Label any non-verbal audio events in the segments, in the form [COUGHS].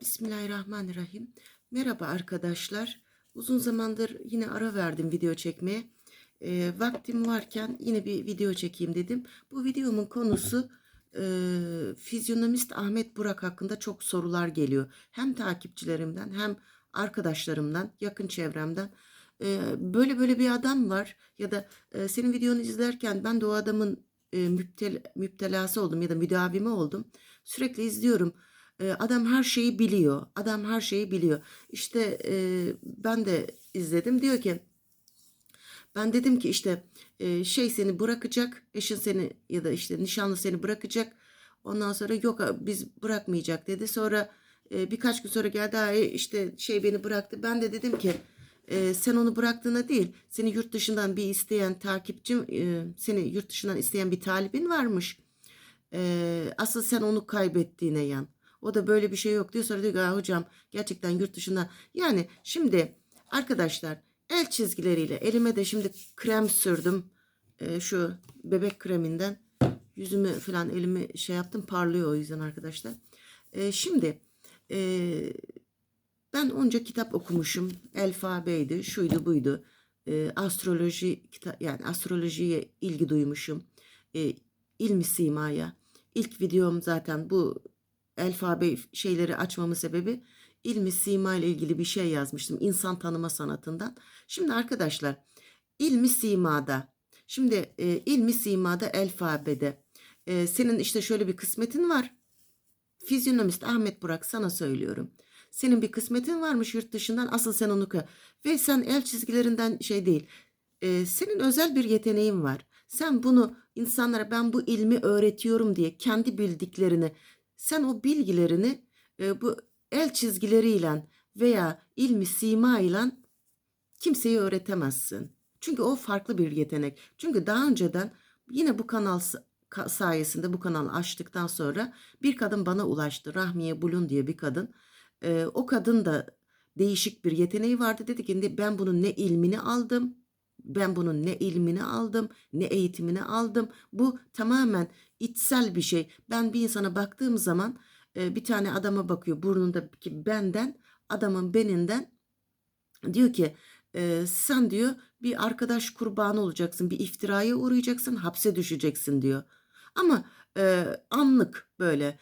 Bismillahirrahmanirrahim. Merhaba arkadaşlar. Uzun zamandır yine ara verdim video çekmeye. Ee, vaktim varken yine bir video çekeyim dedim. Bu videomun konusu e, fizyonomist Ahmet Burak hakkında çok sorular geliyor. Hem takipçilerimden hem arkadaşlarımdan, yakın çevremden. Ee, böyle böyle bir adam var ya da e, senin videonu izlerken ben de o adamın e, müptel, müptelası oldum ya da müdavimi oldum. Sürekli izliyorum. Adam her şeyi biliyor. Adam her şeyi biliyor. İşte e, ben de izledim. Diyor ki ben dedim ki işte e, şey seni bırakacak. Eşin seni ya da işte nişanlı seni bırakacak. Ondan sonra yok biz bırakmayacak dedi. Sonra e, birkaç gün sonra geldi. "Ay, işte şey beni bıraktı. Ben de dedim ki e, sen onu bıraktığına değil. Seni yurt dışından bir isteyen takipçim, e, seni yurt dışından isteyen bir talibin varmış. E, asıl sen onu kaybettiğine yan. O da böyle bir şey yok diyor. Sonra diyor ki "Aa, hocam gerçekten yurt dışında. Yani şimdi arkadaşlar el çizgileriyle elime de şimdi krem sürdüm. E, şu bebek kreminden yüzümü falan elimi şey yaptım parlıyor o yüzden arkadaşlar. E, şimdi e, ben onca kitap okumuşum. Alfabeydi, şuydu buydu. E, astroloji kita- yani astrolojiye ilgi duymuşum. E, ilmi simaya. İlk videom zaten bu alfabe şeyleri açmamın sebebi ilmi sima ile ilgili bir şey yazmıştım. İnsan tanıma sanatından. Şimdi arkadaşlar ilmi simada şimdi e, ilmi simada alfabede e, senin işte şöyle bir kısmetin var. Fizyonomist Ahmet Burak sana söylüyorum. Senin bir kısmetin varmış yurt dışından asıl sen onu ve sen el çizgilerinden şey değil. E, senin özel bir yeteneğin var. Sen bunu insanlara ben bu ilmi öğretiyorum diye kendi bildiklerini sen o bilgilerini e, bu el çizgileriyle veya ilmi sima ile kimseye öğretemezsin. Çünkü o farklı bir yetenek. Çünkü daha önceden yine bu kanal sayesinde bu kanalı açtıktan sonra bir kadın bana ulaştı. Rahmiye Bulun diye bir kadın. E, o kadın da değişik bir yeteneği vardı. Dedi ki ben bunun ne ilmini aldım, ben bunun ne ilmini aldım, ne eğitimini aldım. Bu tamamen içsel bir şey. Ben bir insana baktığım zaman e, bir tane adama bakıyor burnundaki benden, adamın beninden diyor ki e, sen diyor bir arkadaş kurbanı olacaksın, bir iftiraya uğrayacaksın, hapse düşeceksin diyor. Ama e, anlık böyle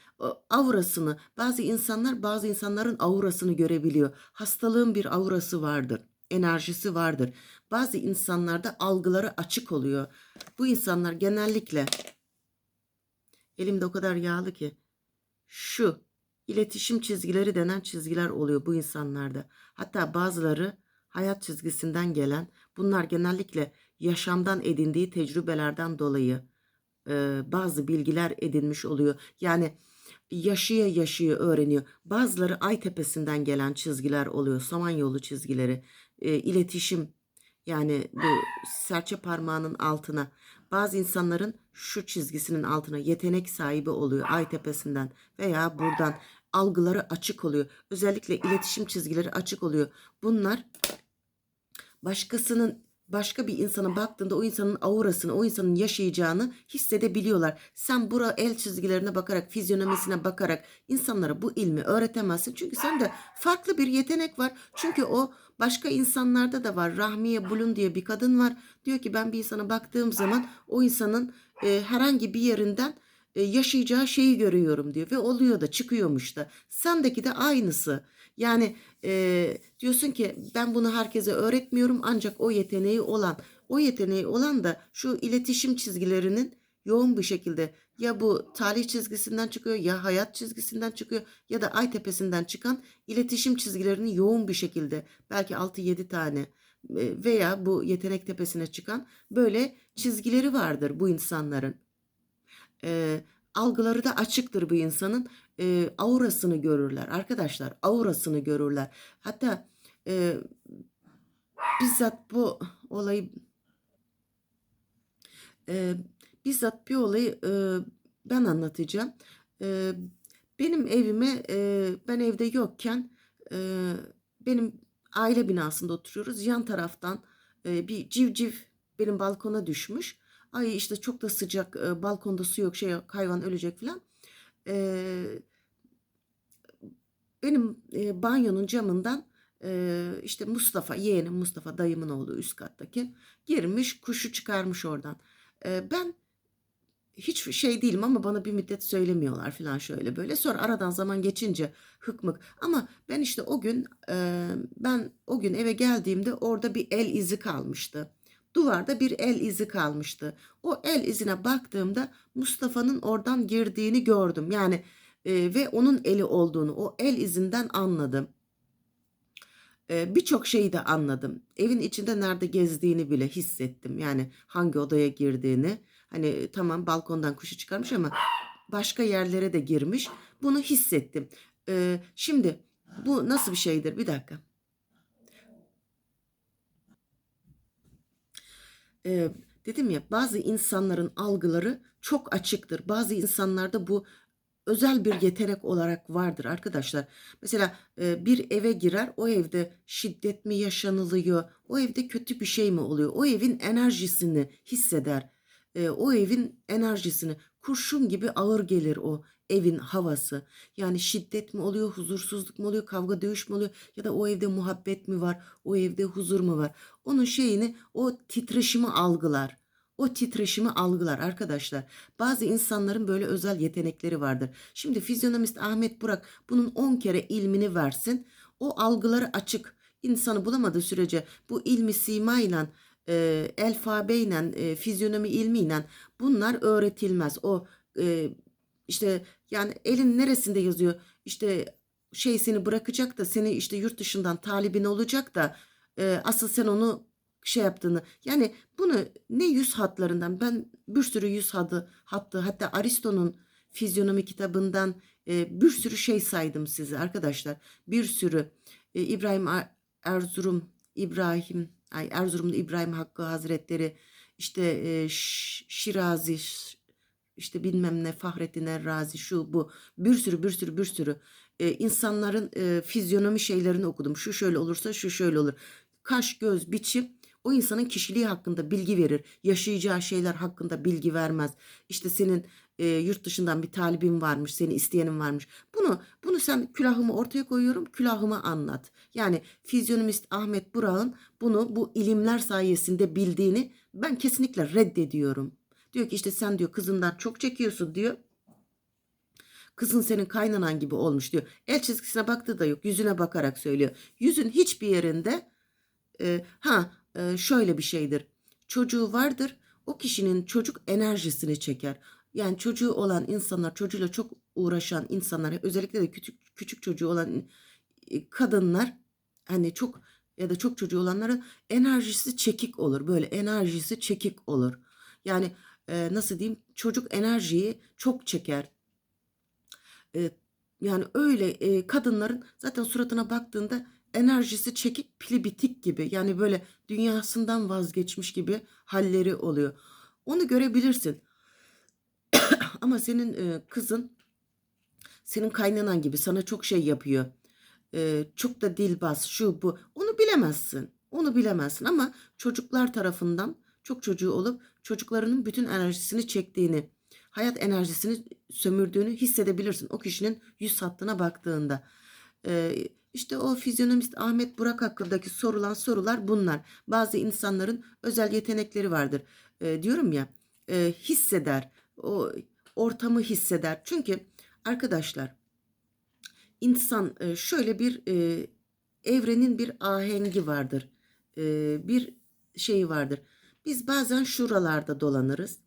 aurasını bazı insanlar bazı insanların aurasını görebiliyor. Hastalığın bir aurası vardır, enerjisi vardır. Bazı insanlarda algıları açık oluyor. Bu insanlar genellikle elimde o kadar yağlı ki şu iletişim çizgileri denen çizgiler oluyor bu insanlarda. Hatta bazıları hayat çizgisinden gelen bunlar genellikle yaşamdan edindiği tecrübelerden dolayı e, bazı bilgiler edinmiş oluyor. Yani yaşaya yaşaya öğreniyor. Bazıları ay tepesinden gelen çizgiler oluyor. Samanyolu çizgileri, e, iletişim yani bu serçe parmağının altına bazı insanların şu çizgisinin altına yetenek sahibi oluyor ay tepesinden veya buradan algıları açık oluyor. Özellikle iletişim çizgileri açık oluyor. Bunlar başkasının başka bir insana baktığında o insanın aurasını, o insanın yaşayacağını hissedebiliyorlar. Sen bura el çizgilerine bakarak, fizyonomisine bakarak insanlara bu ilmi öğretemezsin. Çünkü sende farklı bir yetenek var. Çünkü o başka insanlarda da var. Rahmiye Bulun diye bir kadın var. Diyor ki ben bir insana baktığım zaman o insanın e, herhangi bir yerinden e, yaşayacağı şeyi görüyorum diyor ve oluyor da çıkıyormuş da. Sendeki de aynısı. Yani e, diyorsun ki ben bunu herkese öğretmiyorum ancak o yeteneği olan, o yeteneği olan da şu iletişim çizgilerinin yoğun bir şekilde ya bu talih çizgisinden çıkıyor ya hayat çizgisinden çıkıyor ya da ay tepesinden çıkan iletişim çizgilerini yoğun bir şekilde belki 6-7 tane e, veya bu yetenek tepesine çıkan böyle çizgileri vardır bu insanların. E, algıları da açıktır bu insanın. E, aurasını görürler arkadaşlar. Aurasını görürler. Hatta e, bizzat bu olayı e, bizzat bir olayı e, ben anlatacağım. E, benim evime e, ben evde yokken e, benim aile binasında oturuyoruz. Yan taraftan e, bir civciv benim balkona düşmüş. Ay işte çok da sıcak e, balkonda su yok şey yok hayvan ölecek falan. E, benim e, banyonun camından e, işte Mustafa yeğenim Mustafa dayımın oğlu üst kattaki girmiş kuşu çıkarmış oradan. E, ben hiç şey değilim ama bana bir müddet söylemiyorlar falan şöyle böyle. Sonra aradan zaman geçince hıkmık. Ama ben işte o gün e, ben o gün eve geldiğimde orada bir el izi kalmıştı. Duvarda bir el izi kalmıştı. O el izine baktığımda Mustafa'nın oradan girdiğini gördüm. Yani e, ve onun eli olduğunu o el izinden anladım. E, Birçok şeyi de anladım. Evin içinde nerede gezdiğini bile hissettim. Yani hangi odaya girdiğini. Hani tamam balkondan kuşu çıkarmış ama başka yerlere de girmiş. Bunu hissettim. E, şimdi bu nasıl bir şeydir? Bir dakika. E, dedim ya bazı insanların algıları çok açıktır. Bazı insanlarda bu özel bir yetenek olarak vardır arkadaşlar. Mesela e, bir eve girer, o evde şiddet mi yaşanılıyor, o evde kötü bir şey mi oluyor, o evin enerjisini hisseder. E, o evin enerjisini kurşun gibi ağır gelir o evin havası. Yani şiddet mi oluyor, huzursuzluk mu oluyor, kavga dövüş mü oluyor ya da o evde muhabbet mi var, o evde huzur mu var? Onun şeyini o titreşimi algılar. O titreşimi algılar arkadaşlar. Bazı insanların böyle özel yetenekleri vardır. Şimdi fizyonomist Ahmet Burak bunun 10 kere ilmini versin. O algıları açık. İnsanı bulamadığı sürece bu ilmi simayla, e, alfabeyle, e, fizyonomi ilmiyle bunlar öğretilmez. O e, işte yani elin neresinde yazıyor? İşte şey seni bırakacak da seni işte yurt dışından talibin olacak da e, asıl sen onu şey yaptığını yani bunu ne yüz hatlarından ben bir sürü yüz hattı hattı hatta Aristo'nun fizyonomi kitabından e, bir sürü şey saydım size arkadaşlar bir sürü e, İbrahim Er- Erzurum İbrahim ay Erzurumlu İbrahim Hakkı Hazretleri işte e, Şirazi işte bilmem ne Fahrettin Errazi şu bu bir sürü bir sürü bir sürü e, insanların e, fizyonomi şeylerini okudum. Şu şöyle olursa şu şöyle olur. Kaş, göz, biçim o insanın kişiliği hakkında bilgi verir. Yaşayacağı şeyler hakkında bilgi vermez. İşte senin e, yurt dışından bir talibin varmış, seni isteyenin varmış. Bunu bunu sen külahımı ortaya koyuyorum, külahımı anlat. Yani fizyonomist Ahmet Burak'ın bunu bu ilimler sayesinde bildiğini ben kesinlikle reddediyorum. Diyor ki işte sen diyor kızından çok çekiyorsun diyor. Kızın senin kaynanan gibi olmuş diyor. El çizgisine baktığı da yok. Yüzüne bakarak söylüyor. Yüzün hiçbir yerinde e, ha şöyle bir şeydir. Çocuğu vardır. O kişinin çocuk enerjisini çeker. Yani çocuğu olan insanlar, çocuğuyla çok uğraşan insanlar, özellikle de küçük küçük çocuğu olan e, kadınlar hani çok ya da çok çocuğu olanların enerjisi çekik olur. Böyle enerjisi çekik olur. Yani e, nasıl diyeyim? Çocuk enerjiyi çok çeker. E, yani öyle e, kadınların zaten suratına baktığında enerjisi çekik pili bitik gibi. Yani böyle dünyasından vazgeçmiş gibi halleri oluyor. Onu görebilirsin. [COUGHS] Ama senin e, kızın senin kaynanan gibi sana çok şey yapıyor. E, çok da dilbaz şu bu. Onu bilemezsin. Onu bilemezsin ama çocuklar tarafından çok çocuğu olup çocuklarının bütün enerjisini çektiğini, hayat enerjisini sömürdüğünü hissedebilirsin. O kişinin yüz hattına baktığında. E, işte o fizyonomist Ahmet Burak hakkındaki sorulan sorular bunlar. Bazı insanların özel yetenekleri vardır. E, diyorum ya e, hisseder. O ortamı hisseder. Çünkü arkadaşlar insan e, şöyle bir e, evrenin bir ahengi vardır. E, bir şeyi vardır. Biz bazen şuralarda dolanırız.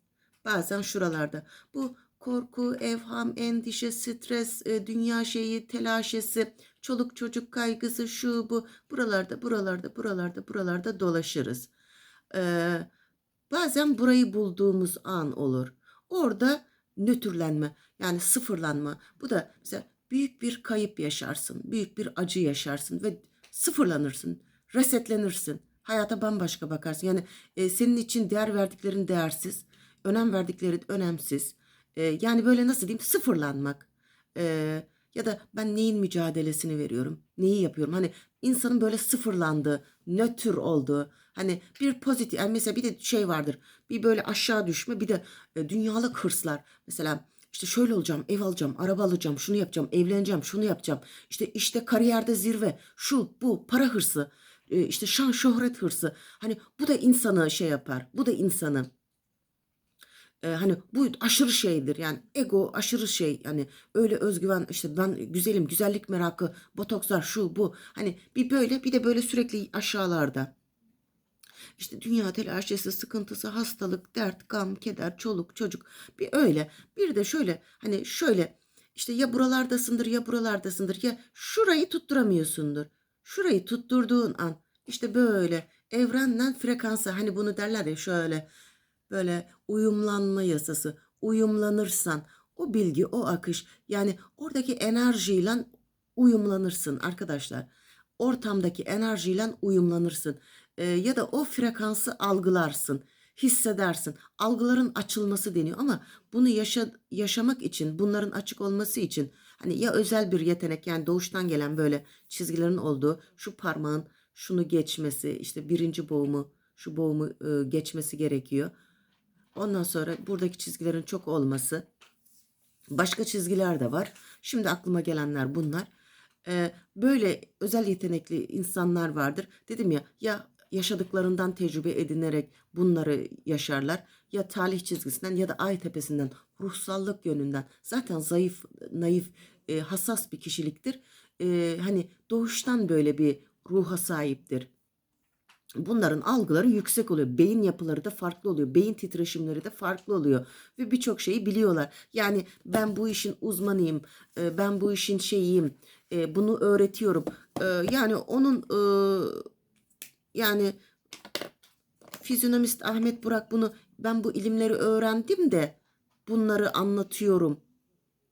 Bazen şuralarda. Bu korku, evham, endişe, stres, e, dünya şeyi, telaşesi, çoluk çocuk kaygısı, şu bu. Buralarda, buralarda, buralarda, buralarda dolaşırız. Ee, bazen burayı bulduğumuz an olur. Orada nötrlenme yani sıfırlanma. Bu da mesela büyük bir kayıp yaşarsın. Büyük bir acı yaşarsın ve sıfırlanırsın. Resetlenirsin. Hayata bambaşka bakarsın. Yani e, senin için değer verdiklerin değersiz. Önem verdiklerin önemsiz. E, yani böyle nasıl diyeyim sıfırlanmak. E, ya da ben neyin mücadelesini veriyorum? Neyi yapıyorum? Hani insanın böyle sıfırlandığı, nötr olduğu, hani bir pozitif, yani mesela bir de şey vardır. Bir böyle aşağı düşme, bir de e, dünyalık hırslar. Mesela işte şöyle olacağım, ev alacağım, araba alacağım, şunu yapacağım, evleneceğim, şunu yapacağım. İşte işte kariyerde zirve, şu bu para hırsı, e, işte şan şöhret hırsı. Hani bu da insanı şey yapar. Bu da insanı e, hani bu aşırı şeydir. Yani ego aşırı şey. Yani öyle özgüven işte ben güzelim güzellik merakı botokslar şu bu. Hani bir böyle bir de böyle sürekli aşağılarda. İşte dünya telaşesi sıkıntısı hastalık dert gam keder çoluk çocuk. Bir öyle. Bir de şöyle hani şöyle işte ya buralardasındır ya buralardasındır. Ya şurayı tutturamıyorsundur. Şurayı tutturduğun an işte böyle evrenden frekansa hani bunu derler ya şöyle böyle uyumlanma yasası. Uyumlanırsan o bilgi, o akış yani oradaki enerjiyle uyumlanırsın arkadaşlar. Ortamdaki enerjiyle uyumlanırsın. Ee, ya da o frekansı algılarsın, hissedersin. Algıların açılması deniyor ama bunu yaşa, yaşamak için, bunların açık olması için hani ya özel bir yetenek yani doğuştan gelen böyle çizgilerin olduğu şu parmağın şunu geçmesi, işte birinci boğumu, şu boğumu e, geçmesi gerekiyor. Ondan sonra buradaki çizgilerin çok olması. Başka çizgiler de var. Şimdi aklıma gelenler bunlar. Ee, böyle özel yetenekli insanlar vardır. Dedim ya ya yaşadıklarından tecrübe edinerek bunları yaşarlar. Ya talih çizgisinden ya da ay tepesinden ruhsallık yönünden. Zaten zayıf, naif, e, hassas bir kişiliktir. E, hani doğuştan böyle bir ruha sahiptir bunların algıları yüksek oluyor. Beyin yapıları da farklı oluyor. Beyin titreşimleri de farklı oluyor. Ve birçok şeyi biliyorlar. Yani ben bu işin uzmanıyım. e, Ben bu işin şeyiyim. e, Bunu öğretiyorum. E, Yani onun yani fizyonomist Ahmet Burak bunu ben bu ilimleri öğrendim de bunları anlatıyorum.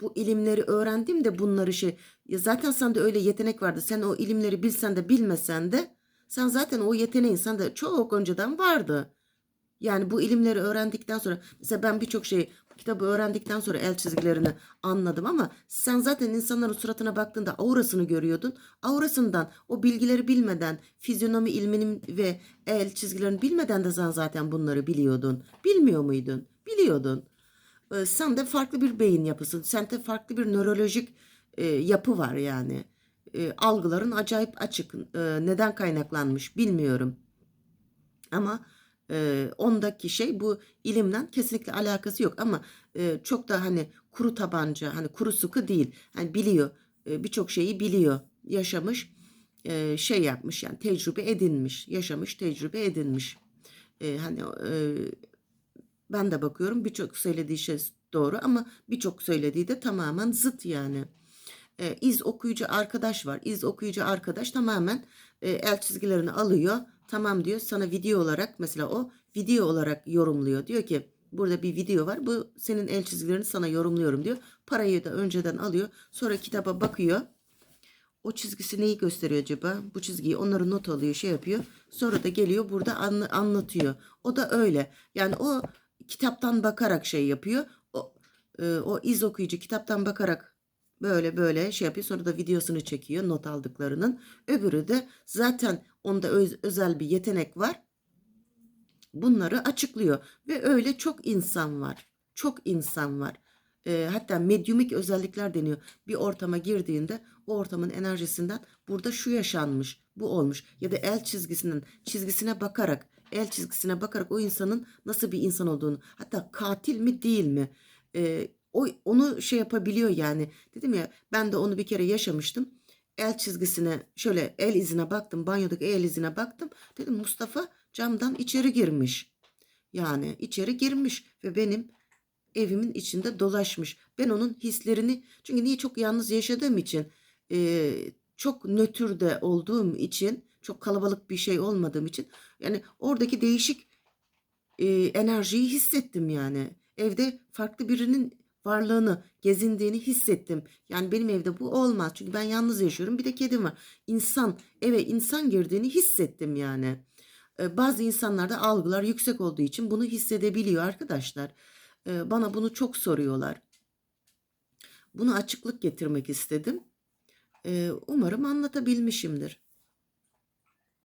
Bu ilimleri öğrendim de bunları şey ya zaten sende öyle yetenek vardı. Sen o ilimleri bilsen de bilmesen de sen zaten o yeteneğin sende çok önceden vardı. Yani bu ilimleri öğrendikten sonra mesela ben birçok şey kitabı öğrendikten sonra el çizgilerini anladım ama sen zaten insanların suratına baktığında aurasını görüyordun. Aurasından o bilgileri bilmeden fizyonomi ilminin ve el çizgilerini bilmeden de sen zaten bunları biliyordun. Bilmiyor muydun? Biliyordun. Ee, sen de farklı bir beyin yapısın. Sende farklı bir nörolojik e, yapı var yani e, algıların acayip açık. E, neden kaynaklanmış bilmiyorum. Ama e, ondaki şey bu ilimden kesinlikle alakası yok. Ama çok da hani kuru tabanca, hani kuru sıkı değil. Hani biliyor, birçok şeyi biliyor, yaşamış, şey yapmış yani tecrübe edinmiş, yaşamış, tecrübe edinmiş. Hani ben de bakıyorum birçok söylediği şey doğru ama birçok söylediği de tamamen zıt yani e, iz okuyucu arkadaş var. İz okuyucu arkadaş tamamen e, el çizgilerini alıyor. Tamam diyor sana video olarak mesela o video olarak yorumluyor. Diyor ki burada bir video var. Bu senin el çizgilerini sana yorumluyorum diyor. Parayı da önceden alıyor. Sonra kitaba bakıyor. O çizgisi neyi gösteriyor acaba? Bu çizgiyi onları not alıyor, şey yapıyor. Sonra da geliyor burada anla, anlatıyor. O da öyle. Yani o kitaptan bakarak şey yapıyor. O, e, o iz okuyucu kitaptan bakarak Böyle böyle şey yapıyor. Sonra da videosunu çekiyor not aldıklarının. Öbürü de zaten onda öz, özel bir yetenek var. Bunları açıklıyor. Ve öyle çok insan var. Çok insan var. E, hatta medyumik özellikler deniyor. Bir ortama girdiğinde o ortamın enerjisinden burada şu yaşanmış, bu olmuş. Ya da el çizgisinin çizgisine bakarak, el çizgisine bakarak o insanın nasıl bir insan olduğunu, hatta katil mi değil mi? E, o onu şey yapabiliyor yani. Dedim ya ben de onu bir kere yaşamıştım. El çizgisine şöyle el izine baktım. Banyodaki el izine baktım. Dedim Mustafa camdan içeri girmiş. Yani içeri girmiş ve benim evimin içinde dolaşmış. Ben onun hislerini çünkü niye çok yalnız yaşadığım için e, çok nötrde olduğum için çok kalabalık bir şey olmadığım için yani oradaki değişik e, enerjiyi hissettim yani. Evde farklı birinin varlığını, gezindiğini hissettim. Yani benim evde bu olmaz. Çünkü ben yalnız yaşıyorum. Bir de kedim var. İnsan, eve insan girdiğini hissettim yani. Ee, bazı insanlarda algılar yüksek olduğu için bunu hissedebiliyor arkadaşlar. Ee, bana bunu çok soruyorlar. Bunu açıklık getirmek istedim. Ee, umarım anlatabilmişimdir.